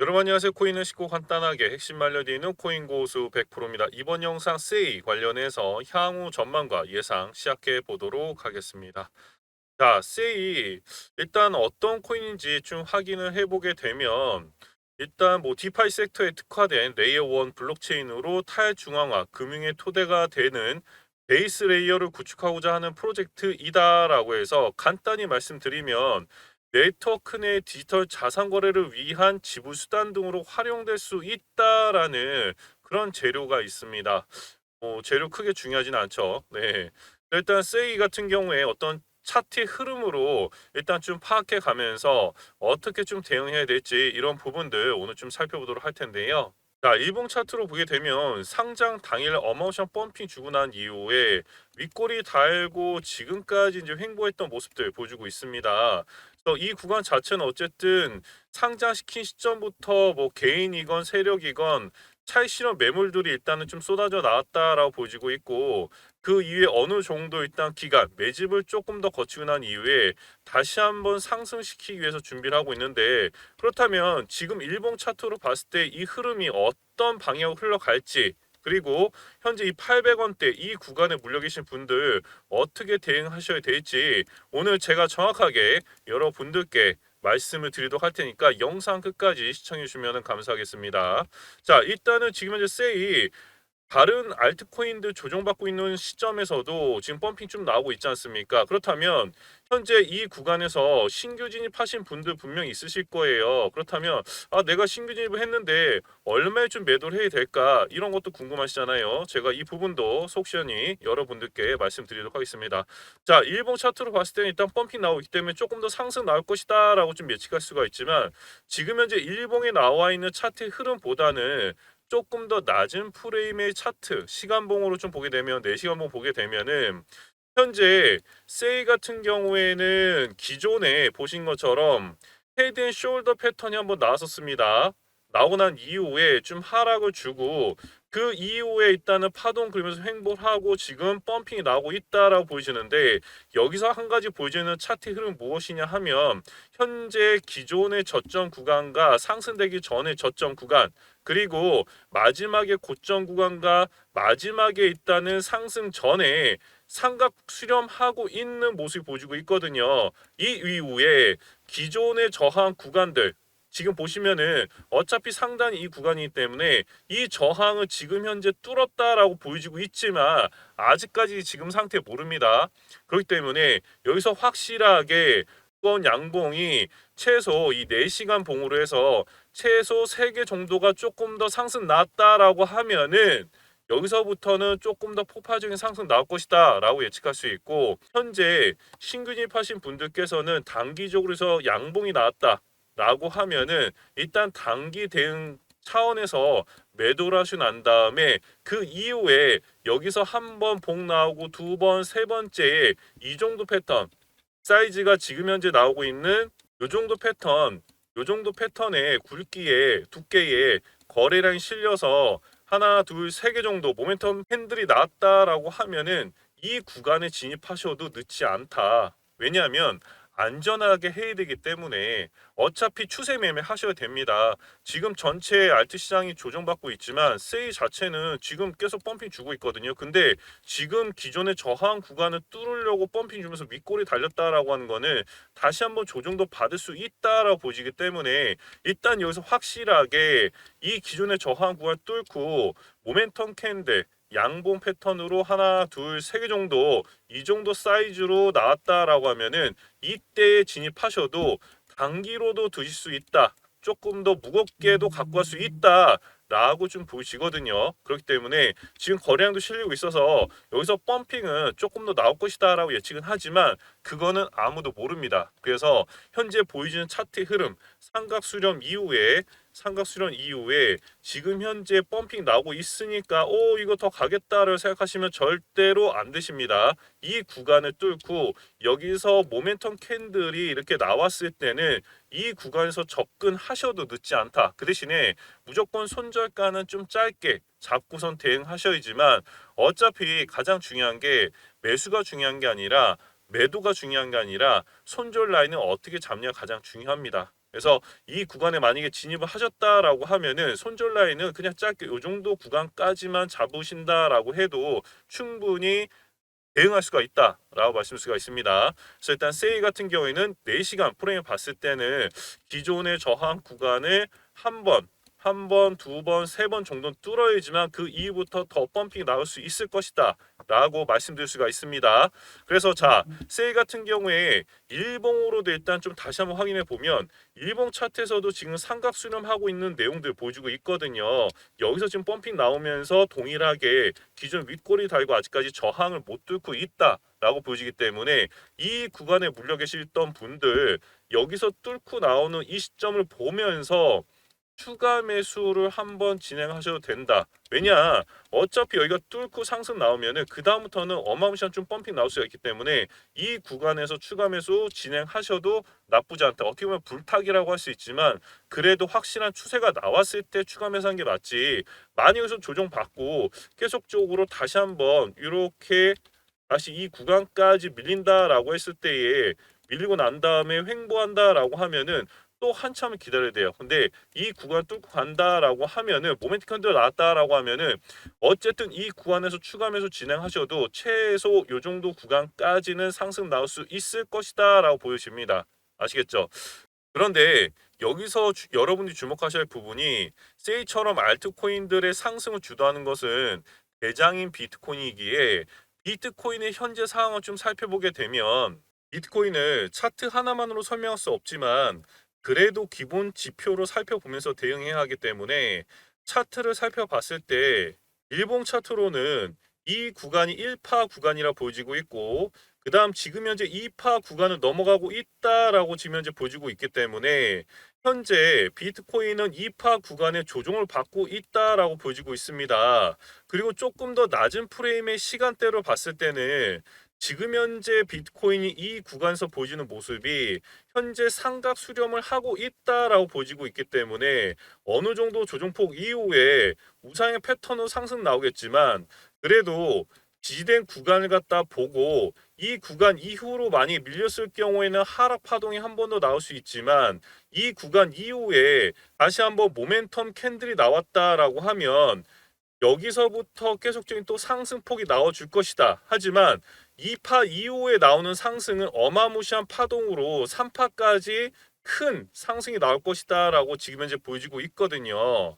여러분 안녕하세요. 코인을 쉽고 간단하게 핵심 알려드리는 코인 고수 100%입니다. 이번 영상 세이 관련해서 향후 전망과 예상 시작해 보도록 하겠습니다. 자, 세이 일단 어떤 코인인지 좀 확인을 해보게 되면 일단 뭐 디파이 섹터에 특화된 레이어 1 블록체인으로 탈중앙화 금융의 토대가 되는 베이스 레이어를 구축하고자 하는 프로젝트이다라고 해서 간단히 말씀드리면 네트워크 내 디지털 자산 거래를 위한 지불 수단 등으로 활용될 수 있다라는 그런 재료가 있습니다. 뭐 재료 크게 중요하지는 않죠. 네. 일단 세이 같은 경우에 어떤 차트의 흐름으로 일단 좀 파악해 가면서 어떻게 좀 대응해야 될지 이런 부분들 오늘 좀 살펴보도록 할 텐데요. 자, 일봉 차트로 보게 되면 상장 당일 어마우션 펌핑 주고 난 이후에 윗꼬리 달고 지금까지 이제 횡보했던 모습들 보여주고 있습니다. 그래서 이 구간 자체는 어쨌든 상장시킨 시점부터 뭐 개인이건 세력이건 차익 실현 매물들이 일단은 좀 쏟아져 나왔다라고 보여지고 있고 그 이후에 어느 정도 일단 기간 매집을 조금 더 거치고 난 이후에 다시 한번 상승시키기 위해서 준비를 하고 있는데 그렇다면 지금 일봉 차트로 봤을 때 이 흐름이 어떤 방향으로 흘러갈지 그리고 현재 이 800원대 이 구간에 물려 계신 분들 어떻게 대응하셔야 될지 오늘 제가 정확하게 여러분들께 말씀을 드리도록 할 테니까 영상 끝까지 시청해 주시면 감사하겠습니다. 자, 일단은 지금 현재 세이 다른 알트코인들 조정받고 있는 시점에서도 지금 펌핑 좀 나오고 있지 않습니까? 그렇다면 현재 이 구간에서 신규 진입하신 분들 분명히 있으실 거예요. 그렇다면 아 내가 신규 진입을 했는데 얼마에 좀 매도를 해야 될까 이런 것도 궁금하시잖아요. 제가 이 부분도 속시원히 여러분들께 말씀드리도록 하겠습니다. 자 일봉 차트로 봤을 때는 일단 펌핑 나오기 때문에 조금 더 상승 나올 것이다 라고 좀 예측할 수가 있지만 지금 현재 일봉에 나와 있는 차트의 흐름보다는 조금 더 낮은 프레임의 차트 시간봉으로 좀 보게 되면 4시간봉 보게 되면은 현재 세이 같은 경우에는 기존에 보신 것처럼 헤드 앤 숄더 패턴이 한번 나왔었습니다. 나오고 난 이후에 좀 하락을 주고 그 이후에 일단은 파동 그리면서 횡보를 하고 지금 펌핑이 나오고 있다라고 보이시는데 여기서 한 가지 보여지는 차트 흐름 무엇이냐 하면 현재 기존의 저점 구간과 상승되기 전의 저점 구간 그리고 마지막에 고점 구간과 마지막에 있다는 상승 전에 삼각 수렴하고 있는 모습이 보여지고 있거든요. 이 이후에 기존의 저항 구간들 지금 보시면은 어차피 상단이 이 구간이기 때문에 이 저항을 지금 현재 뚫었다라고 보여지고 있지만 아직까지 지금 상태 모릅니다. 그렇기 때문에 여기서 확실하게 이번 양봉이 최소 이 4시간 봉으로 해서 최소 3개 정도가 조금 더 상승 났다라고 하면은 여기서부터는 조금 더 폭발적인 상승 나올 것이다 라고 예측할 수 있고 현재 신규 진입하신 분들께서는 단기적으로 해서 양봉이 나왔다 라고 하면은 일단 단기 대응 차원에서 매도를 하시고 난 다음에 그 이후에 여기서 한번봉 나오고 두 번, 세 번째에 이 정도 패턴 사이즈가 지금 현재 나오고 있는 요 정도 패턴 요 정도 패턴의 굵기에 두께에 거래량이 실려서 하나, 둘, 세 개 정도 모멘텀 캔들이 나왔다라고 하면은 이 구간에 진입하셔도 늦지 않다. 왜냐하면 안전하게 해야 되기 때문에 어차피 추세 매매 하셔야 됩니다. 지금 전체 알트 시장이 조정받고 있지만 세이 자체는 지금 계속 펌핑 주고 있거든요. 근데 지금 기존의 저항 구간을 뚫으려고 펌핑 주면서 윗골이 달렸다라고 하는 거는 다시 한번 조정도 받을 수 있다라고 보시기 때문에 일단 여기서 확실하게 이 기존의 저항 구간 뚫고 모멘텀 캔들 양봉 패턴으로 하나, 둘, 세 개 정도 이 정도 사이즈로 나왔다라고 하면은 이때에 진입하셔도 단기로도 드실 수 있다. 조금 더 무겁게도 갖고 갈 수 있다. 라고 좀 보이시거든요. 그렇기 때문에 지금 거래량도 실리고 있어서 여기서 펌핑은 조금 더 나올 것이다 라고 예측은 하지만 그거는 아무도 모릅니다. 그래서 현재 보여지는 차트의 흐름 삼각 수렴 이후에 삼각 수렴 이후에 지금 현재 펌핑 나오고 있으니까 오 이거 더 가겠다를 생각하시면 절대로 안 되십니다. 이 구간을 뚫고 여기서 모멘텀 캔들이 이렇게 나왔을 때는 이 구간에서 접근하셔도 늦지 않다. 그 대신에 무조건 손절가는 좀 짧게 잡고선 대응하셔야지만 어차피 가장 중요한 게 매수가 중요한 게 아니라 매도가 중요한 게 아니라 손절 라인을 어떻게 잡냐가 가장 중요합니다. 그래서 이 구간에 만약에 진입을 하셨다라고 하면은 손절 라인은 그냥 짧게 요 정도 구간까지만 잡으신다라고 해도 충분히 대응할 수가 있다라고 말씀드릴 수가 있습니다. 그래서 일단 세이 같은 경우에는 4시간 프레임 봤을 때는 기존의 저항 구간을 한 번, 한 번, 두 번, 세 번 정도는 뚫어야지만 그 이후부터 더 펌핑이 나올 수 있을 것이다. 라고 말씀드릴 수가 있습니다. 그래서 자, 세이 같은 경우에 일봉으로도 일단 좀 다시 한번 확인해 보면 일봉 차트에서도 지금 삼각 수렴하고 있는 내용들 보여주고 있거든요. 여기서 지금 펌핑 나오면서 동일하게 기존 윗꼬리 달고 아직까지 저항을 못 뚫고 있다 라고 보여지기 때문에 이 구간에 물려 계시던 분들 여기서 뚫고 나오는 이 시점을 보면서 추가 매수를 한번 진행하셔도 된다. 왜냐 어차피 여기가 뚫고 상승 나오면은 그 다음부터는 어마무시한 좀 펌핑 나올 수가 있기 때문에 이 구간에서 추가 매수 진행하셔도 나쁘지 않다. 어떻게 보면 불타기라고 할 수 있지만 그래도 확실한 추세가 나왔을 때 추가 매수한 게 맞지. 많이 여기서 조정 받고 계속적으로 다시 한번 이렇게 다시 이 구간까지 밀린다라고 했을 때에 밀리고 난 다음에 횡보한다라고 하면은 또 한참을 기다려야 돼요. 근데 이 구간 뚫고 간다라고 하면은 모멘트 컨트롤 나왔다라고 하면은 어쨌든 이 구간에서 추가 매수 진행하셔도 최소 요 정도 구간까지는 상승 나올 수 있을 것이다라고 보여집니다. 아시겠죠? 그런데 여기서 주- 여러분들이 주목하셔야 할 부분이 세이처럼 알트코인들의 상승을 주도하는 것은 대장인 비트코인이기에 비트코인의 현재 상황을 좀 살펴보게 되면 비트코인을 차트 하나만으로 설명할 수 없지만 그래도 기본 지표로 살펴보면서 대응해야 하기 때문에 차트를 살펴봤을 때 일봉 차트로는 이 구간이 1파 구간이라 보여지고 있고 그 다음 지금 현재 2파 구간을 넘어가고 있다라고 지금 현재 보여지고 있기 때문에 현재 비트코인은 2파 구간의 조정을 받고 있다라고 보여지고 있습니다. 그리고 조금 더 낮은 프레임의 시간대로 봤을 때는 지금 현재 비트코인이 이 구간에서 보여지는 모습이 현재 상각 수렴을 하고 있다라고 보여지고 있기 때문에 어느 정도 조정폭 이후에 우상의 패턴으로 상승 나오겠지만 그래도 지지된 구간을 갖다 보고 이 구간 이후로 많이 밀렸을 경우에는 하락 파동이 한 번 더 나올 수 있지만 이 구간 이후에 다시 한번 모멘텀 캔들이 나왔다라고 하면 여기서부터 계속적인 또 상승폭이 나와줄 것이다. 하지만 2파 이후에 나오는 상승은 어마무시한 파동으로 3파까지 큰 상승이 나올 것이다라고 지금 현재 보여지고 있거든요.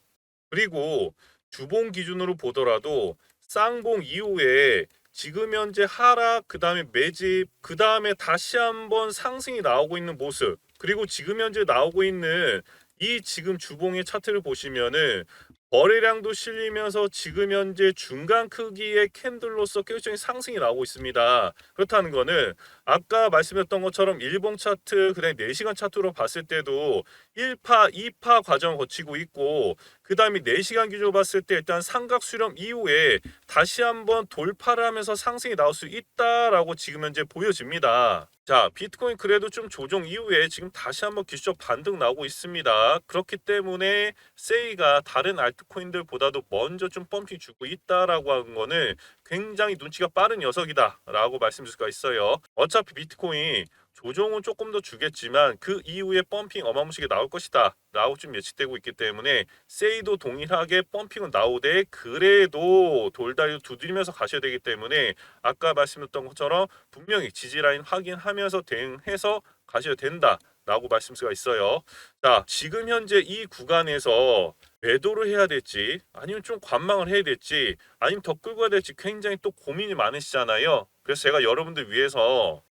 그리고 주봉 기준으로 보더라도 쌍봉 이후에 지금 현재 하락 그 다음에 매집 그 다음에 다시 한번 상승이 나오고 있는 모습 그리고 지금 현재 나오고 있는 이 지금 주봉의 차트를 보시면은 거래량도 실리면서 지금 현재 중간 크기의 캔들로서 계속적인 상승이 나오고 있습니다. 그렇다는 거는 아까 말씀했던 것처럼 일봉 차트 그다음에 4시간 차트로 봤을 때도 1파, 2파 과정을 거치고 있고 그 다음에 4시간 기준으로 봤을 때 일단 삼각 수렴 이후에 다시 한번 돌파를 하면서 상승이 나올 수 있다라고 지금 현재 보여집니다. 자, 비트코인 그래도 좀 조정 이후에 지금 다시 한번 기술적 반등 나오고 있습니다. 그렇기 때문에 세이가 다른 알트코인들보다도 먼저 좀 펌핑 주고 있다라고 하는 거는 굉장히 눈치가 빠른 녀석이다라고 말씀드릴 수가 있어요. 어차피 비트코인 조정은 조금 더 주겠지만 그 이후에 펌핑 어마무시하게 나올 것이다. 라고 좀 예측되고 있기 때문에 세이도 동일하게 펌핑은 나오되 그래도 돌다리 두드리면서 가셔야 되기 때문에 아까 말씀드렸던 것처럼 분명히 지지라인 확인하면서 대응해서 가셔야 된다 라고 말씀 수가 있어요. 자 지금 현재 이 구간에서 매도를 해야 될지 아니면 좀 관망을 해야 될지 아니면 더 끌고 가야 될지 굉장히 또 고민이 많으시잖아요. 그래서 제가 여러분들 위해서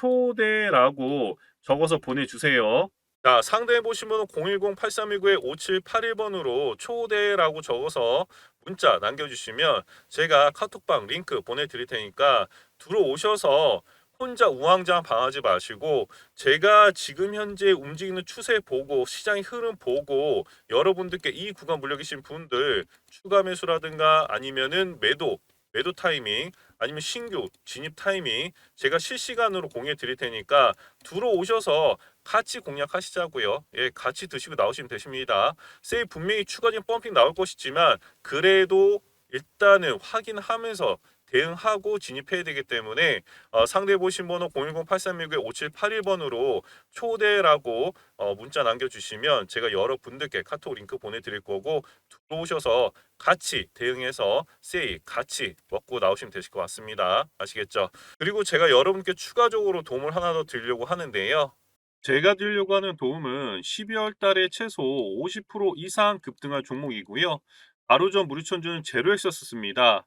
초대라고 적어서 보내주세요. 자, 보신 번호 010-8329-5781번으로 초대라고 적어서 문자 남겨주시면 제가 카톡방 링크 보내드릴 테니까 들어오셔서 혼자 우왕좌왕 방하지 마시고 제가 지금 현재 움직이는 추세 보고 시장의 흐름 보고 여러분들께 이 구간 물려 계신 분들 추가 매수라든가 아니면은 매도 매도 타이밍 아니면 신규 진입 타이밍 제가 실시간으로 공유해 드릴 테니까 들어오셔서 같이 공략하시자고요. 예, 같이 드시고 나오시면 되십니다. 세일 분명히 추가적인 펌핑 나올 것이지만 그래도 일단은 확인하면서 대응하고 진입해야 되기 때문에 어, 상대 보신 번호 010-8369-5781번으로 초대라고 어, 문자 남겨주시면 제가 여러분들께 카톡 링크 보내드릴 거고 들어오셔서 같이 대응해서 세일 같이 먹고 나오시면 되실 것 같습니다. 아시겠죠? 그리고 제가 여러분께 추가적으로 도움을 하나 더 드리려고 하는데요. 제가 드리려고 하는 도움은 12월 달에 최소 50% 이상 급등할 종목이고요. 바로 전 무료천주는 제로엑서스입니다.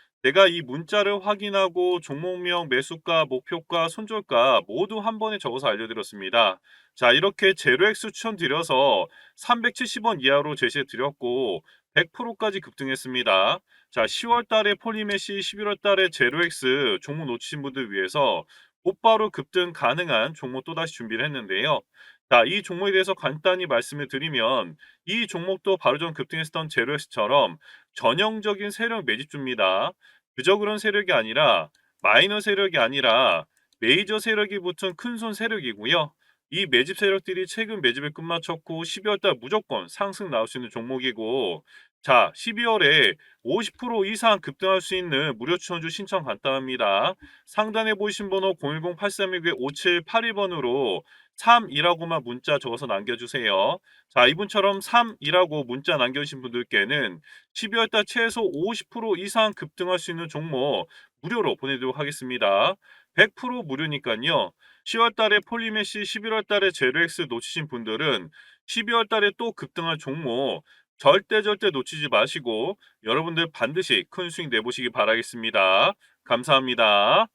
내가 이 문자를 확인하고 종목명, 매수가, 목표가, 손절가 모두 한 번에 적어서 알려드렸습니다. 자, 이렇게 제로엑스 추천드려서 370원 이하로 제시해 드렸고 100%까지 급등했습니다. 자, 10월 달에 폴리메시, 11월 달에 제로엑스 종목 놓치신 분들 위해서 곧바로 급등 가능한 종목 또다시 준비를 했는데요. 자, 이 종목에 대해서 간단히 말씀을 드리면 이 종목도 바로 전 급등했었던 제로엑스처럼 전형적인 세력 매집주입니다. 그저 그런 세력이 아니라 마이너 세력이 아니라 메이저 세력이 붙은 큰손 세력이고요. 이 매집 세력들이 최근 매집을 끝마쳤고 12월 달 무조건 상승 나올 수 있는 종목이고 자 12월에 50% 이상 급등할 수 있는 무료 추천주 신청 간단합니다. 상단에 보이신 번호 010-8361-5782번으로 3이라고만 문자 적어서 남겨주세요. 자, 이분처럼 3이라고 문자 남겨주신 분들께는 12월달 최소 50% 이상 급등할 수 있는 종목 무료로 보내도록 하겠습니다. 100% 무료니까요. 10월달에 폴리메시, 11월달에 제로엑스 놓치신 분들은 12월달에 또 급등할 종목 절대 절대 놓치지 마시고 여러분들 반드시 큰 수익 내보시기 바라겠습니다. 감사합니다.